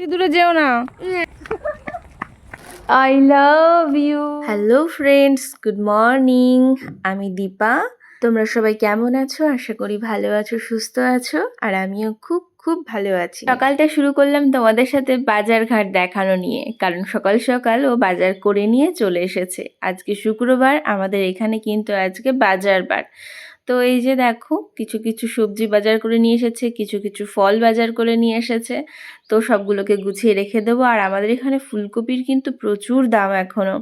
বেশি দূরে যেও না। I love you hello friends good morning আমি দীপা। তোমরা সবাই কেমন আছো? আশা করি ভালো আছো সুস্থ আছো আর আমিও খুব খুব ভালো আছি। সকালটা শুরু করলাম তোমাদের সাথে বাজার ঘাট দেখানো নিয়ে কারণ সকাল সকাল ও বাজার করে নিয়ে চলে এসেছে। আজকে শুক্রবার আমাদের এখানে কিন্তু আজকে বাজার বার। তো এই যে দেখো, কিছু কিছু সবজি বাজার করে নিয়ে এসেছে, কিছু কিছু ফল বাজার করে নিয়ে এসেছে। তো সবগুলোকে গুছিয়ে রেখে দেবো। আর আমাদের এখানে ফুলকপির কিন্তু প্রচুর দাম এখনও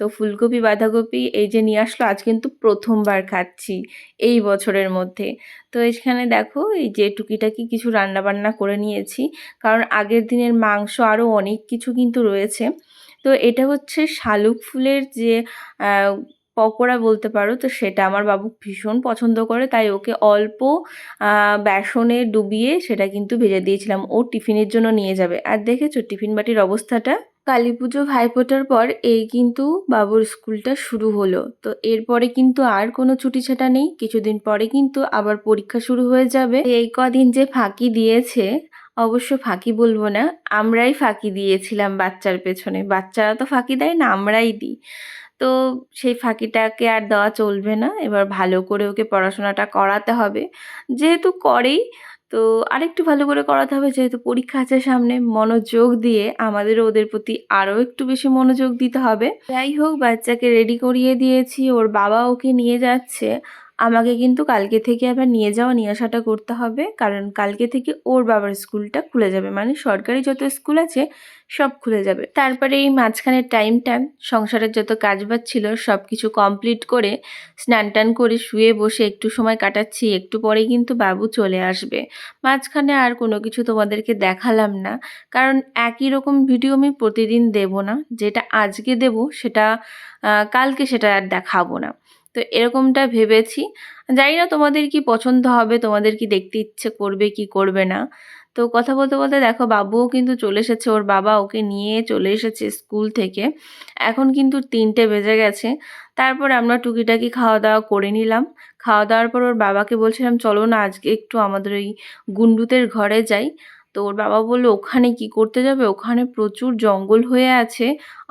তো ফুলকপি, বাঁধাকপি এই যে নিয়ে আসলো, আজ কিন্তু প্রথমবার খাচ্ছি এই বছরের মধ্যে। তো এখানে দেখো, এই যে টুকিটাকি কিছু রান্না বান্না করে নিয়েছি। কারণ আগের দিনের মাংস আরও অনেক কিছু কিন্তু রয়েছে। তো এটা হচ্ছে শালুক ফুলের যে পকোড়া বলতে পারো, তো সেটা আমার বাবু ভীষণ পছন্দ করে, তাই ওকে অল্প বেসনে ডুবিয়ে সেটা কিন্তু ভেজে দিয়েছিলাম। ও টিফিনের জন্য নিয়ে যাবে। আর দেখেছ টিফিন বাটির অবস্থাটা? কালী পুজো ভাইফোঁটার পর এই কিন্তু বাবুর স্কুলটা শুরু হলো। তো এরপরে কিন্তু আর কোনো ছুটি ছাটা নেই। কিছুদিন পরে কিন্তু আবার পরীক্ষা শুরু হয়ে যাবে। এই কদিন যে ফাঁকি দিয়েছে, অবশ্য ফাঁকি বলব না, আমরাই ফাঁকি দিয়েছিলাম বাচ্চার পেছনে। বাচ্চারা তো ফাঁকি দেয় না, আমরাই দিই। তো সেই ফাঁকিটাকে আর দেওয়া চলবে না। এবার ভালো করে ওকে পড়াশোনাটা করাতে হবে। যেহেতু করেই, তো আরেকটু ভালো করে করাতে হবে। যেহেতু পরীক্ষা আছে সামনে, মনোযোগ দিয়ে আমাদের ওদের প্রতি আরও একটু বেশি মনোযোগ দিতে হবে। যাই হোক, বাচ্চাকে রেডি করিয়ে দিয়েছি। ওর বাবা ওকে নিয়ে যাচ্ছে। আমাকে কিন্তু কালকে থেকে আবার নিয়ে যাওয়া, নিয়ে আসাটা করতে হবে। কারণ কালকে থেকে ওর বাবার স্কুলটা খুলে যাবে। মানে সরকারি যত স্কুল আছে, সব খুলে যাবে। তারপরে এই মাঝখানের টাইমটা সংসারের যত কাজবাজ ছিল সব কিছু কমপ্লিট করে স্নান টান করে শুয়ে বসে একটু সময় কাটাচ্ছি। একটু পরে কিন্তু বাবু চলে আসবে। মাঝখানে আর কোনো কিছু তোমাদেরকে দেখালাম না। কারণ একই রকম ভিডিও আমি প্রতিদিন দেব না। যেটা আজকে দেব, সেটা কালকে সেটা আর দেখাবো না। তো এরকমটা ভেবেছি। জানি না তোমাদের কি পছন্দ হবে, তোমাদের কি দেখতে ইচ্ছে করবে, কি করবে না। তো কথা বলতে বলতে দেখো, বাবুও কিন্তু চলে এসেছে, ওর বাবা ওকে নিয়ে চলে এসেছে স্কুল থেকে। এখন কিন্তু তিনটে বেজে গেছে। তারপর আমরা টুকিটাকি খাওয়া দাওয়া করে নিলাম। খাওয়া দাওয়ার পর ওর বাবাকে বলছিলাম, চলো না, আজকে একটু আমাদের ওই গুন্ডুতের ঘরে যাই। তো ওর বাবা বলল ওখানে কি করতে যাবে? ওখানে প্রচুর জঙ্গল হয়ে আছে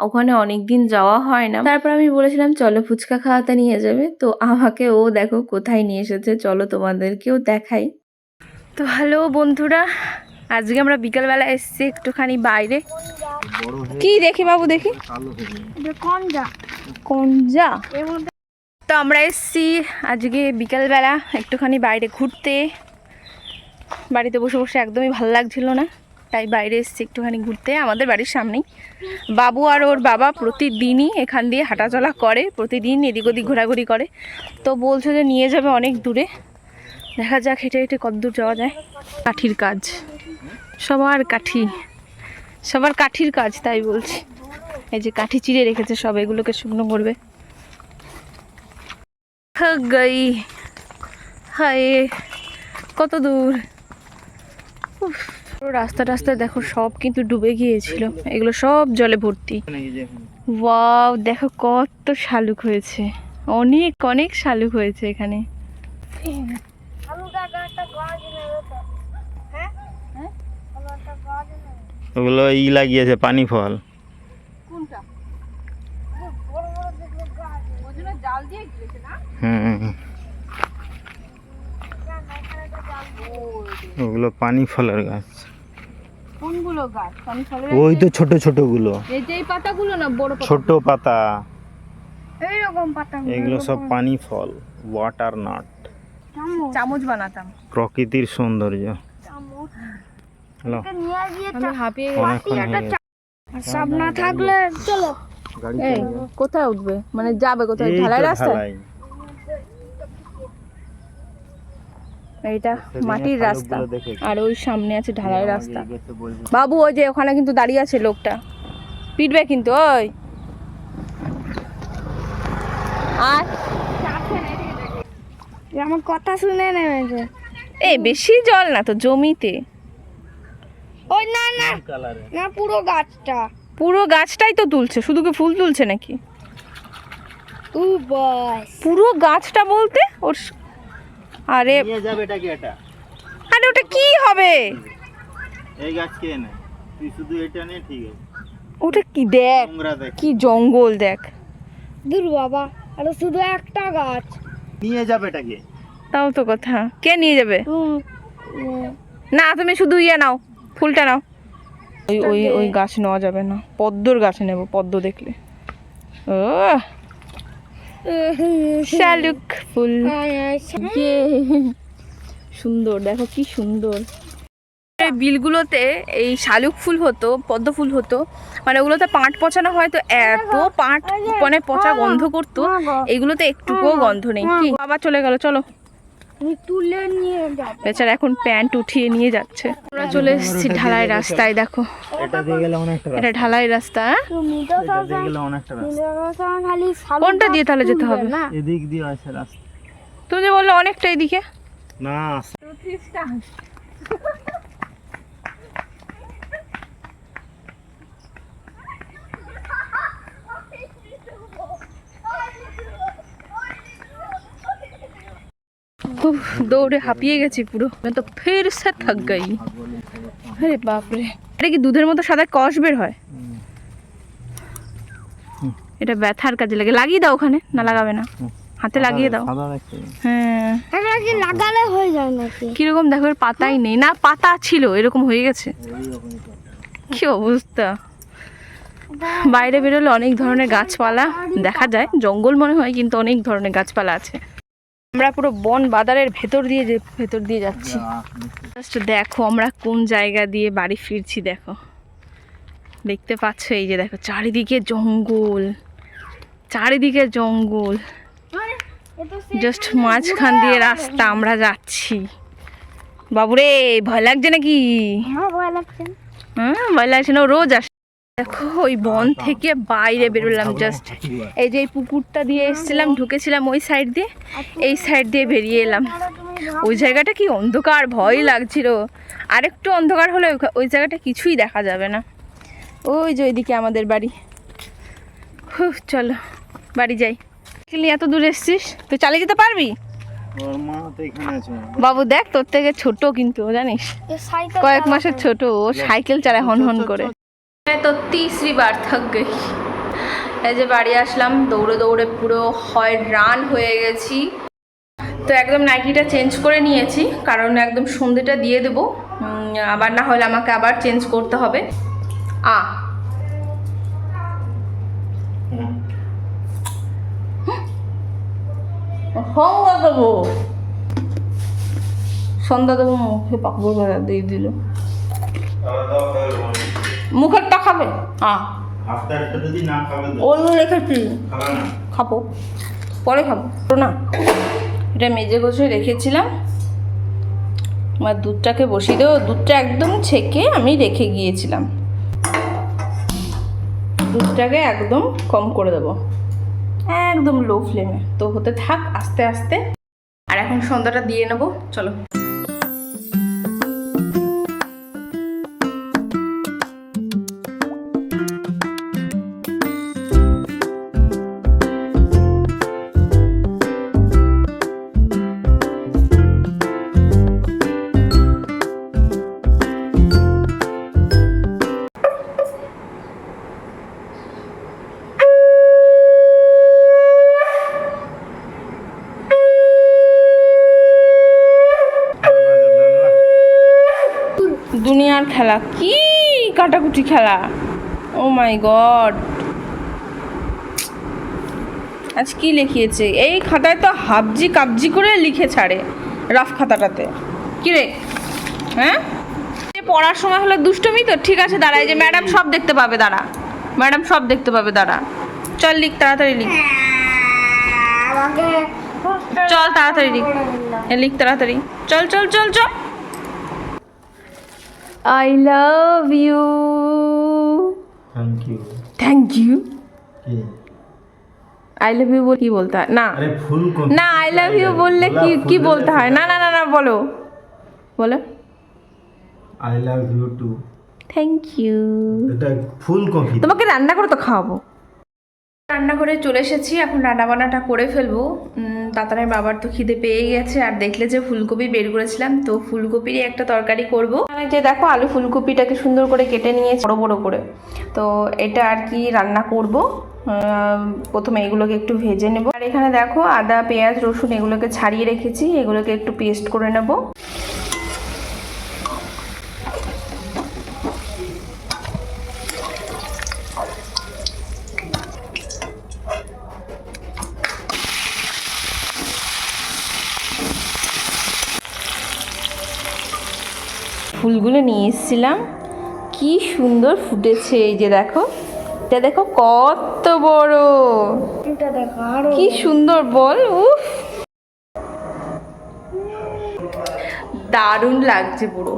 ওখানে অনেক দিন যাওয়া হয় না। তারপর আমি বলেছিলাম চলো ফুচকা খাওয়াতে নিয়ে যাবে। তো আমাকে ও দেখো কোথায় নিয়ে এসেছে চলো তোমাদেরকেও দেখাই। তো হ্যালো বন্ধুরা আজকে আমরা বিকালবেলা এসেছি একটুখানি বাইরে। কি দেখি বাবু দেখি। তো আমরা এসেছি আজকে বিকালবেলা একটুখানি বাইরে ঘুরতে। বাড়িতে বসে বসে একদমই ভালো লাগছিল না। তাই বাইরে এসেছি একটুখানি ঘুরতে, আমাদের বাড়ির সামনেই। বাবু আর ওর বাবা প্রতিদিনই এখান দিয়ে হাঁটাচলা করে, প্রতিদিন এদিক ওদিক ঘোরাঘুরি করে। তো বলছে যে নিয়ে যাবে অনেক দূরে। দেখা যাক হেঁটে হেঁটে কত দূর যাওয়া যায়। কাঠির কাজ। সবার কাঠি। সবার কাঠির কাজ, তাই বলছি। এই যে কাঠি চিড়ে রেখেছে সব, এগুলোকে শুকনো করবে। থক গই। হায়, কত দূর। রাস্তা রাস্তা দেখো সব কিন্তু ডুবে গিয়েছিল। এগুলো সব জলে ভর্তি। ওয়াও দেখো কত শালুক হয়েছে। অনেক অনেক শালুক হয়েছে এখানে। ওগুলো ই লাগিয়েছে পানি ফল। হুম। ওগুলো পানি ফলের গাছ। কোনগুলো গাছ? পানি ফলের ওই তো ছোট ছোটগুলো এই যে পাতাগুলো না বড় পাতা? ছোট পাতা। এইরকম পাতা এগুলো সব পানি ফল ওয়াটার নাট চামচ। বানাতাম। প্রকৃতির সৌন্দর্য। হ্যালো। আমি হাঁপিয়ে অনেকক্ষণ সব না থাকলে চলো। কোথায় উঠবে? মানে যাবে কোথায়? ঢালাই রাস্তায়? সেদিনে মাটির রাস্তা। আর ওই সামনে আছে ঢালাই রাস্তা। বাবু ওই যে ওখানে কিন্তু দাঁড়িয়ে আছে লোকটা। পিটবে কিন্তু ওই। আর? আমার কথা শুনে নেবে এই বেশি জল না তো জমিতে। ওই না না। না পুরো গাছটা। পুরো গাছটাই তো তুলছে। শুধু কি ফুল তুলছে নাকি? পুরো গাছটা বলতে ওর আরে নিয়ে যাবে এটা কি এটা। আরে ওটা কি হবে? এই গাছ কে এনে? তুই শুধু এটা নিয়ে ঠিক আছে। ওটা কি দেখ নোংরা দেখ। কি জঙ্গল দেখ। দূর বাবা আর শুধু একটা গাছ। নিয়ে যাবে এটাকে। তাও তো কথা। কে নিয়ে যাবে। না তুমি শুধু ইয়ে নাও ফুলটা নাও। ওই ওই ওই গাছ নেওয়া যাবে না। পদ্মর গাছ নেব পদ্ম দেখলে। ও শালুক। ফুল ইয়ে। সুন্দর দেখো কি সুন্দর। বিলগুলোতে এই শালুক ফুল হতো পদ্ম ফুল হতো মানে ওগুলোতে পাট পচানো হয় তো এত পাট মানে পচা গন্ধ করতো এগুলোতে একটুকুও গন্ধ নেই। কি? আবার চলে গেল চলো। তুলে নিয়ে যাব। বেচারা এখন প্যান্ট উঠিয়ে নিয়ে যাচ্ছে। আমরা চলে এসেছি ঢালাই রাস্তায় দেখো। এটা দিয়ে গেলে অনেকটা এটা ঢালাই রাস্তা হ্যাঁ? কোনটা দিয়ে তাহলে যেতে হবে? না? এদিক দিয়ে আছে রাস্তা। তুমি যে বলল অনেকটা এদিকে। না উফ, দৌড়ে হাঁপিয়ে গেছি পুরো। তো ফের সে থাক গাই। আরে বাপরে। এটা কি দুধের মতো সাদা কষ বের হয়? এটা ব্যথার কাজে লাগে। লাগিয়ে দাও ওখানে না লাগাবে না। হাতে লাগিয়ে দাও। হ্যাঁ। লাগালে হয়ে যায় নাকি? কীরকম দেখো পাতাই নেই। না পাতা ছিল এরকম হয়ে গেছে। কি অবস্থা? বাইরে বেরোলে অনেক ধরনের গাছপালা দেখা যায়। জঙ্গল মনে হয় কিন্তু অনেক ধরনের গাছপালা আছে। আমরা পুরো বন বাজারের ভেতর দিয়ে যে ভেতর দিয়ে যাচ্ছি। জাস্ট দেখো আমরা কোন জায়গা দিয়ে বাড়ি ফিরছি দেখো। দেখতে পাচ্ছ এই যে দেখো চারিদিকে জঙ্গল চারিদিকে জঙ্গল। জাস্ট মাঝখান দিয়ে রাস্তা আমরা যাচ্ছি। বাবুরে ভয় লাগছে নাকি? হ্যাঁ ভয় লাগছে। না? রোজ আসে। দেখো ওই বন থেকে বাইরে বেরোলাম জাস্ট এই যে এই পুকুরটা দিয়ে এসেছিলাম ঢুকেছিলাম ওই সাইড দিয়ে এই সাইড দিয়ে বেরিয়ে এলাম। ওই জায়গাটা কি অন্ধকার ভয় লাগছিল। আরেকটু অন্ধকার হলে ওই জায়গাটা কিছুই দেখা যাবে না। ওই যে ওইদিকে আমাদের বাড়ি। হুহ চলো বাড়ি যাই। এত দূরে এসছিস তুই চালিয়ে যেতে পারবি? বাবু দেখ তোর থেকে ছোট কিন্তু জানিস? কয়েক মাসের ছোট ও সাইকেল চালায় হন হন করে। তো তিসরি বার থাক গই। এই যে বাড়ি আসলাম, দৌড়ে দৌড়ে পুরো হয় রান হয়ে গেছি। তো একদম নাইটিটা চেঞ্জ করে নিয়েছি, কারণ একদম সন্ধেটা দিয়ে দেবো। আবার না হলে আমাকে আবার চেঞ্জ করতে হবে। আ। সন্ধ্যা দেবো। সন্ধ্যা দেবো, মুখে পাকবো দিয়ে দিল। মুখেরটা খাবে? হ্যাঁ রেখেছি খাব পরে খাব। না। এটা মেজে গোছে রেখেছিলাম। আমার দুধটাকে বসিয়ে দেবো। দুধটা একদম ছেঁকে আমি রেখে গিয়েছিলাম। দুধটাকে একদম কম করে দেবো। একদম লো ফ্লেমে তো হতে থাক আস্তে আস্তে। আর এখন সন্ধ্যাটা দিয়ে নেব। চলো। দুনিয়ার খেলা। কি কাটাকুটি খেলা? Oh my God. আজ কি লিখিয়েছে? এই খাতায় তো হাবজি কাবজি করে লিখে ছাড়ে রাফ খাতাটাতে। কি রে? হ্যাঁ? পড়ার সময় হলো দুষ্টমি তো? ঠিক আছে দাঁড়া এই যে ম্যাডাম সব দেখতে পাবে দাঁড়া। ম্যাডাম সব দেখতে পাবে দাঁড়া। চল লিখ তাড়াতাড়ি লিখ। চল তাড়াতাড়ি লিখ। লিখ তাড়াতাড়ি। চল চল চল চল। I love you thank you thank you I love you বল কি বলতে হয়? না। না আই লাভ ইউ বললে কি কি বলতে হয়? না না না না বলো। বলো। I love you too thank you এটা ফুল কফি তোমাকে রান্না করে তো খাওয়াবো। রান্না করে চলে এসেছি, এখন রান্না বান্নাটা করে ফেলব। তাতানের বাবার তো খিদে পেয়ে গেছে, আর দেখলে যে ফুলকপি বের করেছিলাম, তো ফুলকপিরই একটা তরকারি করব। যে দেখো আলু ফুলকপিটাকে সুন্দর করে কেটে নিয়েছি, বড় বড় করে। তো এটা আর কি রান্না করব। প্রথমে এগুলোকে একটু ভেজে নেব। আর এখানে দেখো আদা, পেঁয়াজ, রসুন এগুলোকে ছাড়িয়ে রেখেছি, এগুলোকে একটু পেস্ট করে নেব। ফুলগুলো নিয়ে এসেছিলাম। কি সুন্দর ফুটেছে এই যে দেখো। এটা দেখো কত বড়। এটা দেখো কি সুন্দর বল উফ। দারুণ লাগছে পুরো।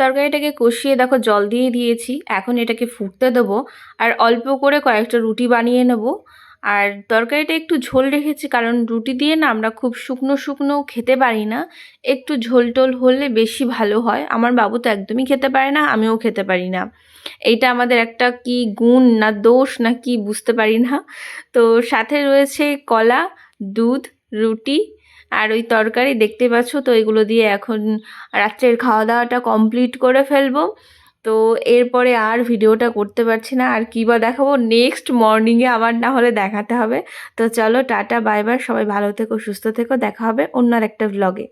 তরকারিটাকে কষিয়ে দেখো জল দিয়ে দিয়েছি। এখন এটাকে ফুটতে দেবো। আর অল্প করে কয়েকটা রুটি বানিয়ে নেব। আর তরকারিটা একটু ঝোল রেখেছি, কারণ রুটি দিয়ে না আমরা খুব শুকনো শুকনো খেতে পারি না। একটু ঝোল টোল হলে বেশি ভালো হয়। আমার বাবু তো একদমই খেতে পারে না, আমিও খেতে পারি না। এইটা আমাদের একটা কি গুণ না দোষ না কি বুঝতে পারি না। তো সাথে রয়েছে কলা, দুধ, রুটি আর ওই তরকারি দেখতে পাচ্ছ তো, এগুলো দিয়ে এখন রাত্রের খাওয়া দাওয়াটা কমপ্লিট করে ফেলব। তো এরপরে আর ভিডিওটা করতে পারছি না। আর কী বা দেখাবো? নেক্সট মর্নিংয়ে আবার না হলে দেখাতে হবে। তো চলো টাটা, বাই বাই, সবাই ভালো থেকো, সুস্থ থেকো। দেখা হবে অন্য একটা ভ্লগে